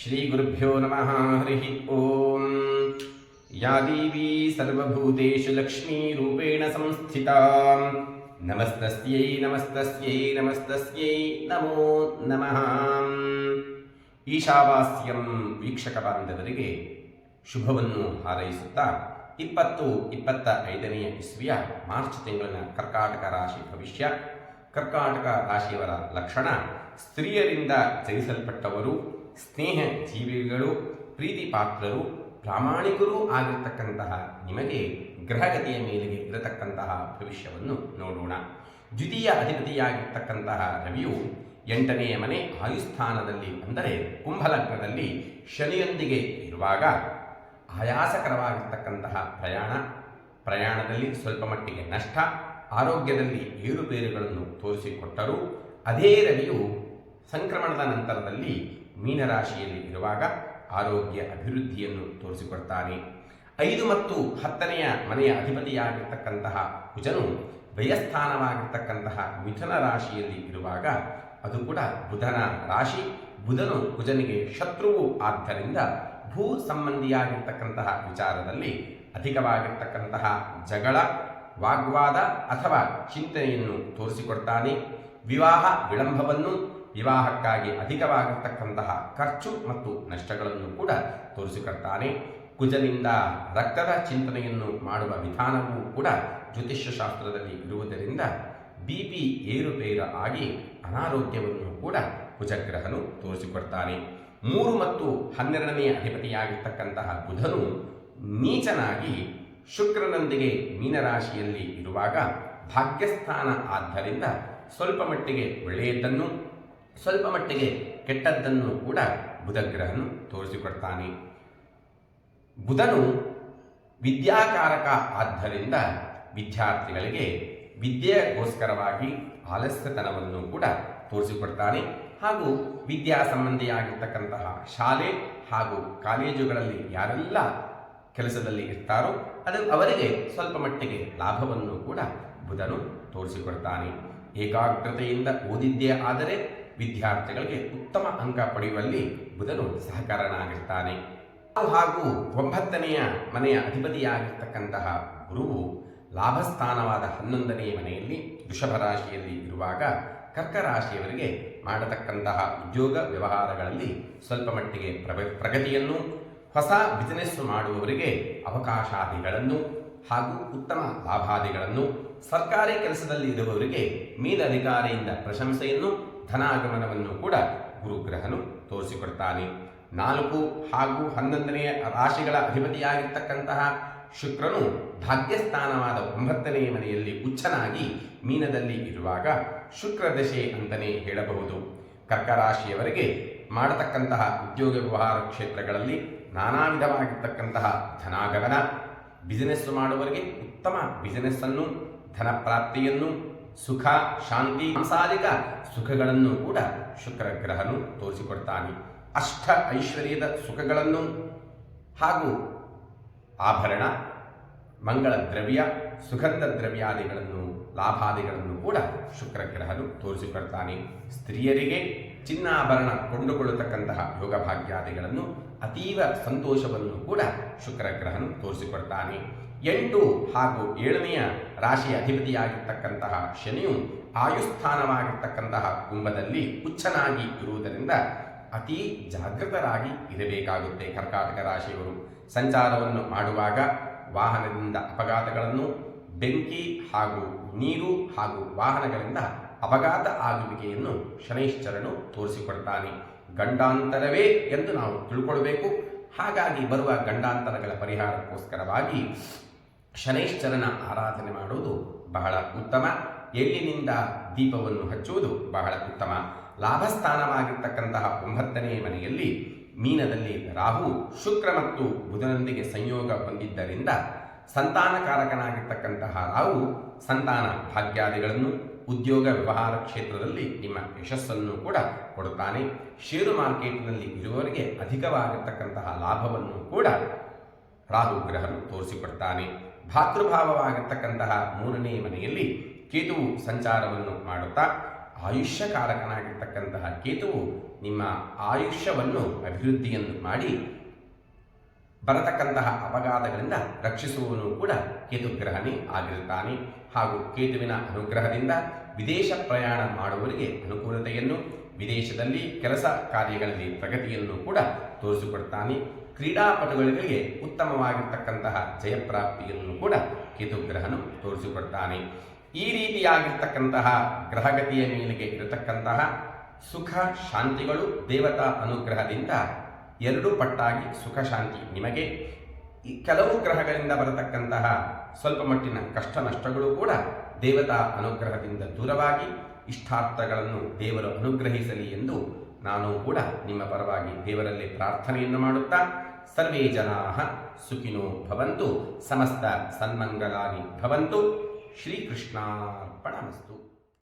श्रीगुरुभ्यो नमः हरिः ॐ या देवी सर्वभूतेषु लक्ष्मीरूपेण संस्थिता नमस्तस्यै नमस्तस्यै नमस्तस्यै नमो ನಮಃ ಈಶಾವಾಸ್ಯಂ ವೀಕ್ಷಕ ಬಾಂಧವರಿಗೆ ಶುಭವನ್ನು ಹಾರೈಸುತ್ತಾ ಇಪ್ಪತ್ತು ಇಪ್ಪತ್ತ ಐದನೆಯ ಇಸ್ವಿಯ ಮಾರ್ಚ್ ತಿಂಗಳಿನ ಕರ್ಕಾಟಕ ರಾಶಿ ಭವಿಷ್ಯ ಕರ್ಕಾಟಕ ರಾಶಿಯವರ ಲಕ್ಷಣ ಸ್ತ್ರೀಯರಿಂದ ಜಯಿಸಲ್ಪಟ್ಟವರು ಸ್ನೇಹ ಜೀವಿಗಳು, ಪ್ರೀತಿ ಪಾತ್ರರು, ಪ್ರಾಮಾಣಿಕರೂ ಆಗಿರ್ತಕ್ಕಂತಹ ನಿಮಗೆ ಗ್ರಹಗತಿಯ ಮೇಲೆಗೆ ಇರತಕ್ಕಂತಹ ಭವಿಷ್ಯವನ್ನು ನೋಡೋಣ. ದ್ವಿತೀಯ ಅಧಿಪತಿಯಾಗಿರ್ತಕ್ಕಂತಹ ರವಿಯು ಎಂಟನೆಯ ಮನೆ ಆಯುಸ್ಥಾನದಲ್ಲಿ ಅಂದರೆ ಕುಂಭಲಗ್ನದಲ್ಲಿ ಶನಿಯೊಂದಿಗೆ ಇರುವಾಗ ಆಯಾಸಕರವಾಗಿರ್ತಕ್ಕಂತಹ ಪ್ರಯಾಣ. ಪ್ರಯಾಣದಲ್ಲಿ ಸ್ವಲ್ಪ ಮಟ್ಟಿಗೆ ನಷ್ಟ, ಆರೋಗ್ಯದಲ್ಲಿ ಏರುಪೇರುಗಳನ್ನು ತೋರಿಸಿಕೊಟ್ಟರು. ಅದೇ ರವಿಯು ಸಂಕ್ರಮಣದ ನಂತರದಲ್ಲಿ ಮೀನರಾಶಿಯಲ್ಲಿ ಇರುವಾಗ ಆರೋಗ್ಯ ಅಭಿವೃದ್ಧಿಯನ್ನು ತೋರಿಸಿಕೊಡ್ತಾನೆ. ಐದು ಮತ್ತು ಹತ್ತನೆಯ ಮನೆಯ ಅಧಿಪತಿಯಾಗಿರ್ತಕ್ಕಂತಹ ಕುಜನು ವ್ಯಯಸ್ಥಾನವಾಗಿರ್ತಕ್ಕಂತಹ ಮಿಥುನ ರಾಶಿಯಲ್ಲಿ ಇರುವಾಗ ಅದು ಕೂಡ ಬುಧನ ರಾಶಿ. ಬುಧನು ಕುಜನಿಗೆ ಶತ್ರುವು ಆದ್ದರಿಂದ ಭೂ ಸಂಬಂಧಿಯಾಗಿರ್ತಕ್ಕಂತಹ ವಿಚಾರದಲ್ಲಿ ಅಧಿಕವಾಗಿರ್ತಕ್ಕಂತಹ ಜಗಳ, ವಾಗ್ವಾದ ಅಥವಾ ಚಿಂತನೆಯನ್ನು ತೋರಿಸಿಕೊಡ್ತಾನೆ. ವಿವಾಹ ವಿಳಂಬವನ್ನು ವಿವಾಹಕ್ಕಾಗಿ ಅಧಿಕವಾಗಿರ್ತಕ್ಕಂತಹ ಖರ್ಚು ಮತ್ತು ನಷ್ಟಗಳನ್ನು ಕೂಡ ತೋರಿಸಿಕೊಡ್ತಾನೆ. ಕುಜನಿಂದ ರಕ್ತದ ಚಿಂತನೆಯನ್ನು ಮಾಡುವ ವಿಧಾನವೂ ಕೂಡ ಜ್ಯೋತಿಷ್ಯ ಶಾಸ್ತ್ರದಲ್ಲಿ ಇರುವುದರಿಂದ ಬಿ ಪಿ ಏರುಪೇರು ಆಗಿ ಅನಾರೋಗ್ಯವನ್ನು ಕೂಡ ಕುಜಗ್ರಹನು ತೋರಿಸಿಕೊಡ್ತಾನೆ. ಮೂರು ಮತ್ತು ಹನ್ನೆರಡನೆಯ ಅಧಿಪತಿಯಾಗಿರ್ತಕ್ಕಂತಹ ಬುಧನು ನೀಚನಾಗಿ ಶುಕ್ರನೊಂದಿಗೆ ಮೀನರಾಶಿಯಲ್ಲಿ ಇರುವಾಗ ಭಾಗ್ಯಸ್ಥಾನ ಆದ್ದರಿಂದ ಸ್ವಲ್ಪ ಮಟ್ಟಿಗೆ ಒಳ್ಳೆಯದನ್ನು ಸ್ವಲ್ಪ ಮಟ್ಟಿಗೆ ಕೆಟ್ಟದ್ದನ್ನು ಕೂಡ ಬುಧಗ್ರಹನು ತೋರಿಸಿಕೊಡ್ತಾನೆ. ಬುಧನು ವಿದ್ಯಾಕಾರಕ ಆದ್ದರಿಂದ ವಿದ್ಯಾರ್ಥಿಗಳಿಗೆ ವಿದ್ಯೆಗೋಸ್ಕರವಾಗಿ ಆಲಸ್ಯತನವನ್ನು ಕೂಡ ತೋರಿಸಿಕೊಡ್ತಾನೆ. ಹಾಗೂ ವಿದ್ಯಾ ಸಂಬಂಧಿಯಾಗಿರ್ತಕ್ಕಂತಹ ಶಾಲೆ ಹಾಗೂ ಕಾಲೇಜುಗಳಲ್ಲಿ ಯಾರೆಲ್ಲ ಕೆಲಸದಲ್ಲಿ ಇರ್ತಾರೋ ಅದು ಅವರಿಗೆ ಸ್ವಲ್ಪ ಮಟ್ಟಿಗೆ ಲಾಭವನ್ನು ಕೂಡ ಬುಧನು ತೋರಿಸಿಕೊಡ್ತಾನೆ. ಏಕಾಗ್ರತೆಯಿಂದ ಓದಿದ್ದೇ ಆದರೆ ವಿದ್ಯಾರ್ಥಿಗಳಿಗೆ ಉತ್ತಮ ಅಂಕ ಪಡೆಯುವಲ್ಲಿ ಬುಧನು ಸಹಕಾರನಾಗಿರ್ತಾನೆ. ಹಾಗೂ ಒಂಬತ್ತನೆಯ ಮನೆಯ ಅಧಿಪತಿಯಾಗಿರ್ತಕ್ಕಂತಹ ಗುರುವು ಲಾಭಸ್ಥಾನವಾದ ಹನ್ನೊಂದನೆಯ ಮನೆಯಲ್ಲಿ ವೃಷಭ ರಾಶಿಯಲ್ಲಿ ಇರುವಾಗ ಕರ್ಕ ರಾಶಿಯವರಿಗೆ ಮಾಡತಕ್ಕಂತಹ ಉದ್ಯೋಗ ವ್ಯವಹಾರಗಳಲ್ಲಿ ಸ್ವಲ್ಪ ಮಟ್ಟಿಗೆ ಪ್ರಗ, ಪ್ರಗತಿಯನ್ನು, ಹೊಸ ಬಿಸಿನೆಸ್ ಮಾಡುವವರಿಗೆ ಅವಕಾಶಾದಿಗಳನ್ನು ಹಾಗೂ ಉತ್ತಮ ಲಾಭಾದಿಗಳನ್ನು, ಸರ್ಕಾರಿ ಕೆಲಸದಲ್ಲಿ ಇರುವವರಿಗೆ ಮೇಲಧಿಕಾರಿಯಿಂದ ಪ್ರಶಂಸೆಯನ್ನು ಧನಾಗಮನವನ್ನು ಕೂಡ ಗುರುಗ್ರಹನು ತೋರಿಸಿಕೊಡ್ತಾನೆ. ನಾಲ್ಕು ಹಾಗೂ ಹನ್ನೊಂದನೆಯ ರಾಶಿಗಳ ಅಧಿಪತಿಯಾಗಿರ್ತಕ್ಕಂತಹ ಶುಕ್ರನು ಭಾಗ್ಯಸ್ಥಾನವಾದ ಒಂಬತ್ತನೆಯ ಮನೆಯಲ್ಲಿ ಉಚ್ಚನಾಗಿ ಮೀನದಲ್ಲಿ ಇರುವಾಗ ಶುಕ್ರ ದಶೆ ಅಂತಲೇ ಹೇಳಬಹುದು. ಕರ್ಕರಾಶಿಯವರಿಗೆ ಮಾಡತಕ್ಕಂತಹ ಉದ್ಯೋಗ ವ್ಯವಹಾರ ಕ್ಷೇತ್ರಗಳಲ್ಲಿ ನಾನಾ ವಿಧವಾಗಿರ್ತಕ್ಕಂತಹ ಧನಾಗಮನ ಬಿಸಿನೆಸ್ ಮಾಡುವವರಿಗೆ ಉತ್ತಮ ಬಿಸಿನೆಸ್ಸನ್ನು ಧನ ಪ್ರಾಪ್ತಿಯನ್ನು ಸುಖ, ಶಾಂತಿ, ಸಾಂಸಾರಿಕ ಸುಖಗಳನ್ನು ಕೂಡ ಶುಕ್ರ ಗ್ರಹನು ತೋರಿಸಿಕೊಡ್ತಾನೆ. ಅಷ್ಟ ಐಶ್ವರ್ಯದ ಸುಖಗಳನ್ನು ಹಾಗೂ ಆಭರಣ, ಮಂಗಳ ದ್ರವ್ಯ, ಸುಗಂಧ ದ್ರವ್ಯಾದಿಗಳನ್ನು, ಲಾಭಾದಿಗಳನ್ನು ಕೂಡ ಶುಕ್ರ ಗ್ರಹನು ತೋರಿಸಿಕೊಡ್ತಾನೆ. ಸ್ತ್ರೀಯರಿಗೆ ಚಿನ್ನಾಭರಣ ಕೊಂಡುಕೊಳ್ಳತಕ್ಕಂತಹ ಯೋಗಭಾಗ್ಯಾದಿಗಳನ್ನು ಅತೀವ ಸಂತೋಷವನ್ನು ಕೂಡ ಶುಕ್ರ ಗ್ರಹನು ತೋರಿಸಿಕೊಡ್ತಾನೆ. ಎಂಟು ಹಾಗೂ ಏಳನೆಯ ರಾಶಿಯ ಅಧಿಪತಿಯಾಗಿರ್ತಕ್ಕಂತಹ ಶನಿಯು ಆಯುಸ್ಥಾನವಾಗಿರ್ತಕ್ಕಂತಹ ಕುಂಭದಲ್ಲಿ ಉಚ್ಚನಾಗಿ ಇರುವುದರಿಂದ ಅತಿ ಜಾಗೃತರಾಗಿ ಇರಬೇಕಾಗುತ್ತೆ ಕರ್ಕಾಟಕ ರಾಶಿಯವರು. ಸಂಚಾರವನ್ನು ಮಾಡುವಾಗ ವಾಹನದಿಂದ ಅಪಘಾತಗಳನ್ನು, ಬೆಂಕಿ ಹಾಗೂ ನೀರು ಹಾಗೂ ವಾಹನಗಳಿಂದ ಅಪಘಾತ ಆಗುವಿಕೆಯನ್ನು ಶನೈಶ್ಚರನು ತೋರಿಸಿಕೊಡ್ತಾನೆ. ಗಂಡಾಂತರವೇ ಎಂದು ನಾವು ತಿಳ್ಕೊಳ್ಬೇಕು. ಹಾಗಾಗಿ ಬರುವ ಗಂಡಾಂತರಗಳ ಪರಿಹಾರಕ್ಕೋಸ್ಕರವಾಗಿ ಶನೈಶ್ಚರನ ಆರಾಧನೆ ಮಾಡುವುದು ಬಹಳ ಉತ್ತಮ. ಎಳ್ಳಿನಿಂದ ದೀಪವನ್ನು ಹಚ್ಚುವುದು ಬಹಳ ಉತ್ತಮ. ಲಾಭಸ್ಥಾನವಾಗಿರ್ತಕ್ಕಂತಹ ಒಂಬತ್ತನೇ ಮನೆಯಲ್ಲಿ ಮೀನದಲ್ಲಿ ರಾಹು ಶುಕ್ರ ಮತ್ತು ಬುಧನೊಂದಿಗೆ ಸಂಯೋಗ ಹೊಂದಿದ್ದರಿಂದ ಸಂತಾನಕಾರಕನಾಗಿರ್ತಕ್ಕಂತಹ ರಾಹು ಸಂತಾನ ಭಾಗ್ಯಾದಿಗಳನ್ನು ಉದ್ಯೋಗ ವ್ಯವಹಾರ ಕ್ಷೇತ್ರದಲ್ಲಿ ನಿಮ್ಮ ಯಶಸ್ಸನ್ನು ಕೂಡ ಕೊಡುತ್ತಾನೆ. ಷೇರು ಮಾರ್ಕೆಟ್ನಲ್ಲಿ ಇರುವವರಿಗೆ ಅಧಿಕವಾಗಿರ್ತಕ್ಕಂತಹ ಲಾಭವನ್ನು ಕೂಡ ರಾಹು ಗ್ರಹನು ತೋರಿಸಿಕೊಡ್ತಾನೆ. ಭಾತೃಭಾವವಾಗಿರ್ತಕ್ಕಂತಹ ಮೂರನೇ ಮನೆಯಲ್ಲಿ ಕೇತುವು ಸಂಚಾರವನ್ನು ಮಾಡುತ್ತಾ, ಆಯುಷ್ಯಕಾರಕನಾಗಿರ್ತಕ್ಕಂತಹ ಕೇತುವು ನಿಮ್ಮ ಆಯುಷ್ಯವನ್ನು ಅಭಿವೃದ್ಧಿಯನ್ನು ಮಾಡಿ, ಬರತಕ್ಕಂತಹ ಅಪಘಾತಗಳಿಂದ ರಕ್ಷಿಸುವವನು ಕೂಡ ಕೇತುಗ್ರಹಣಿ ಆಗಿರುತ್ತಾನೆ. ಹಾಗೂ ಕೇತುವಿನ ಅನುಗ್ರಹದಿಂದ ವಿದೇಶ ಪ್ರಯಾಣ ಮಾಡುವವರಿಗೆ ಅನುಕೂಲತೆಯನ್ನು, ವಿದೇಶದಲ್ಲಿ ಕೆಲಸ ಕಾರ್ಯಗಳಲ್ಲಿ ಪ್ರಗತಿಯನ್ನು ಕೂಡ ತೋರಿಸಿಕೊಡ್ತಾನೆ. ಕ್ರೀಡಾಪಟುಗಳಿಗೆ ಉತ್ತಮವಾಗಿರ್ತಕ್ಕಂತಹ ಜಯಪ್ರಾಪ್ತಿಯನ್ನು ಕೂಡ ಕೇತುಗ್ರಹನು ತೋರಿಸಿಕೊಡ್ತಾನೆ. ಈ ರೀತಿಯಾಗಿರ್ತಕ್ಕಂತಹ ಗ್ರಹಗತಿಯ ಮೇಲೆಗೆ ಇರತಕ್ಕಂತಹ ಸುಖ ಶಾಂತಿಗಳು ದೇವತಾ ಅನುಗ್ರಹದಿಂದ ಎರಡು ಪಟ್ಟಾಗಿ ಸುಖ ಶಾಂತಿ ನಿಮಗೆ. ಈ ಕೆಲವು ಗ್ರಹಗಳಿಂದ ಬರತಕ್ಕಂತಹ ಸ್ವಲ್ಪ ಮಟ್ಟಿನ ಕಷ್ಟ ನಷ್ಟಗಳು ಕೂಡ ದೇವತಾ ಅನುಗ್ರಹದಿಂದ ದೂರವಾಗಿ ಇಷ್ಟಾರ್ಥಗಳನ್ನು ದೇವರು ಅನುಗ್ರಹಿಸಲಿ ಎಂದು ನಾನು ಕೂಡ ನಿಮ್ಮ ಪರವಾಗಿ ದೇವರಲ್ಲಿ ಪ್ರಾರ್ಥನೆಯನ್ನು ಮಾಡುತ್ತಾ ಸರ್ವೇ ಜನಾ ಸುಖಿನೋ ಭವಂತು ಸಮಸ್ತ ಸನ್ಮಂಗಲಾನಿ ಭವಂತು ಶ್ರೀಕೃಷ್ಣಾರ್ಪಣಮಸ್ತು.